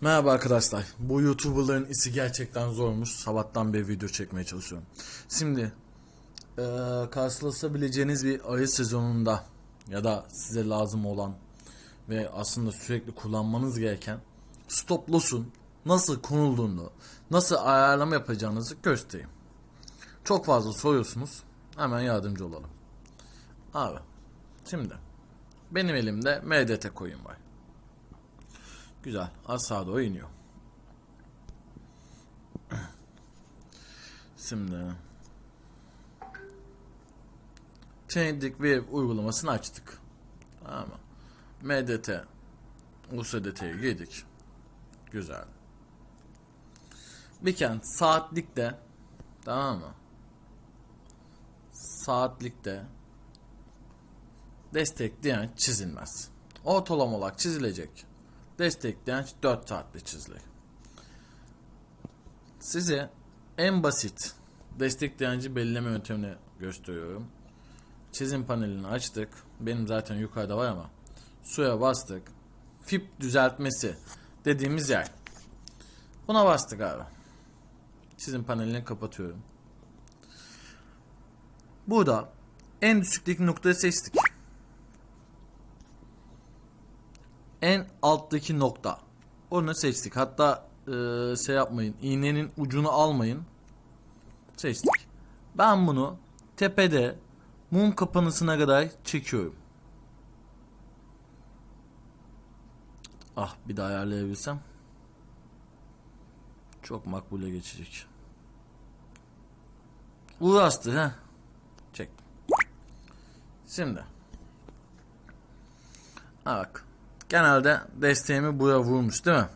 Merhaba arkadaşlar. Bu YouTuber'ların işi gerçekten zormuş. Sabahtan beri video çekmeye çalışıyorum. Şimdi eee karşılaşabileceğiniz bir ayı sezonunda ya da size lazım olan ve aslında sürekli kullanmanız gereken stop loss'un nasıl konulduğunu, nasıl ayarlama yapacağınızı göstereyim. Çok fazla soruyorsunuz. Hemen yardımcı olalım. Abi şimdi benim elimde MDT coin var. Güzel. Aşağı doğru iniyor. Şimdi Chainlink Wave uygulamasını açtık. Tamam mı? MDT USDT'ye girdik. Güzel. Weekend saatlikte tamam mı? Saatlikte destekleyen çizilmez. Ortalama olarak çizilecek destekleyen 4 saatte çizilir. Size en basit destekleyenci belirleme yöntemini gösteriyorum. Çizim panelini açtık. Benim zaten yukarıda var ama suya bastık. Fip düzeltmesi dediğimiz yer. Buna bastık abi. Çizim panelini kapatıyorum. Burada en düşükteki noktayı seçtik. En alttaki nokta. Onu seçtik. Hatta e, şey yapmayın. iğnenin ucunu almayın. Seçtik. Ben bunu tepede mum kapanısına kadar çekiyorum. Ah bir daha ayarlayabilsem. Çok makbule geçecek. Uğraştı ha. Çek. Şimdi. Ha bak. Genelde desteğimi buraya vurmuş değil mi?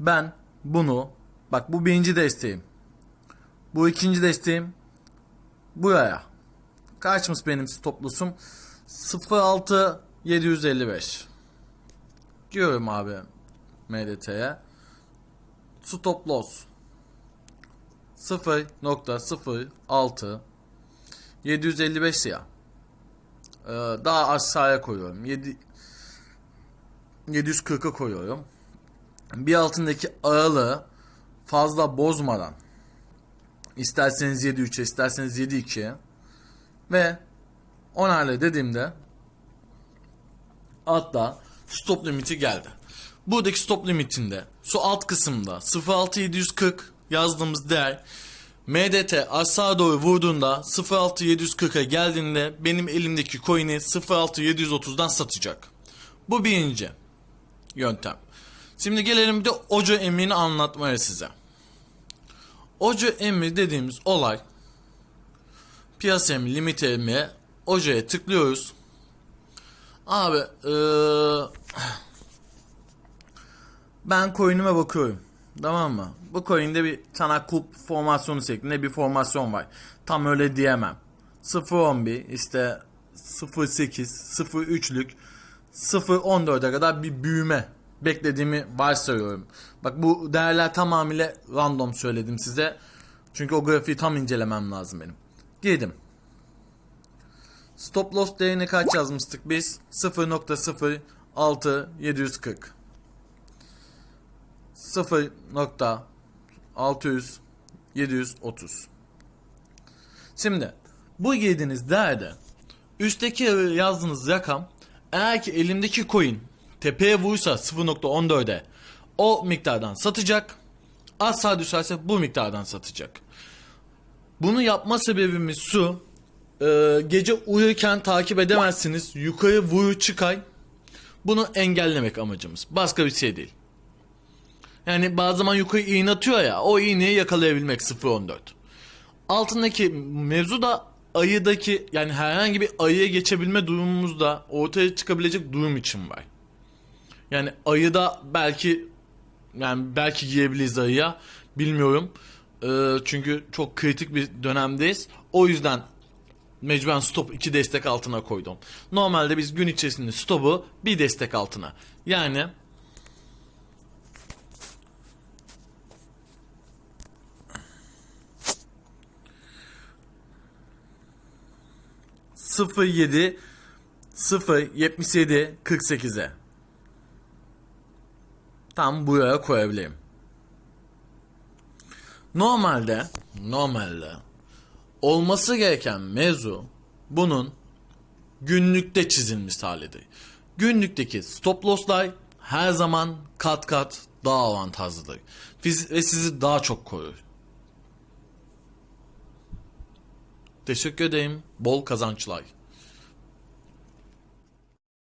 Ben bunu bak bu birinci desteğim. Bu ikinci desteğim buraya. Kaçmış benim stoplusum? 06755. Diyorum abi MDT'ye. Stop loss 0.06 755 ya. Ee, daha aşağıya koyuyorum. 7 740'a koyuyorum. Bir altındaki aralığı fazla bozmadan isterseniz 7.3'e isterseniz 7.2'ye ve onarla dediğimde hatta stop limiti geldi. Buradaki stop limitinde su alt kısımda 06740 yazdığımız değer MDT aşağı doğru vurduğunda 06740'a geldiğinde benim elimdeki coin'i 06730'dan satacak. Bu birinci yöntem. Şimdi gelelim bir de Ojo emrini anlatmaya size. Ojo emri dediğimiz olay piyasa emri, limit emri Ojo'ya tıklıyoruz. Abi ee, ben coin'ime bakıyorum. Tamam mı? Bu coin'de bir tane kulp formasyonu şeklinde bir formasyon var. Tam öyle diyemem. 0.11 işte 0.8 0.3'lük 0.14'e kadar bir büyüme beklediğimi varsayıyorum. Bak bu değerler tamamıyla random söyledim size. Çünkü o grafiği tam incelemem lazım benim. Girdim. Stop loss değerini kaç yazmıştık biz? 0.06740 0.600 730 Şimdi bu girdiğiniz değerde üstteki yazdığınız rakam eğer ki elimdeki coin tepeye vurursa 0.14'e o miktardan satacak. Asla düşerse bu miktardan satacak. Bunu yapma sebebimiz şu. e, gece uyurken takip edemezsiniz. Yukarı vuru çıkay. Bunu engellemek amacımız. Başka bir şey değil. Yani bazı zaman yukarı iğne atıyor ya o iğneyi yakalayabilmek 0.14. Altındaki mevzu da ayıdaki yani herhangi bir ayıya geçebilme durumumuzda ortaya çıkabilecek durum için var. Yani ayıda belki yani belki giyebiliriz ayıya bilmiyorum. Ee, çünkü çok kritik bir dönemdeyiz. O yüzden mecburen stop 2 destek altına koydum. Normalde biz gün içerisinde stopu bir destek altına. Yani sıfır yedi sıfır yetmiş yedi kırk sekize tam buraya koyabilirim. Normalde, normalde olması gereken mevzu bunun günlükte çizilmiş halidir. Günlükteki stop loss'lar her zaman kat kat daha avantajlıdır. Ve sizi daha çok korur. Teşekkür ederim. Bol kazançlar.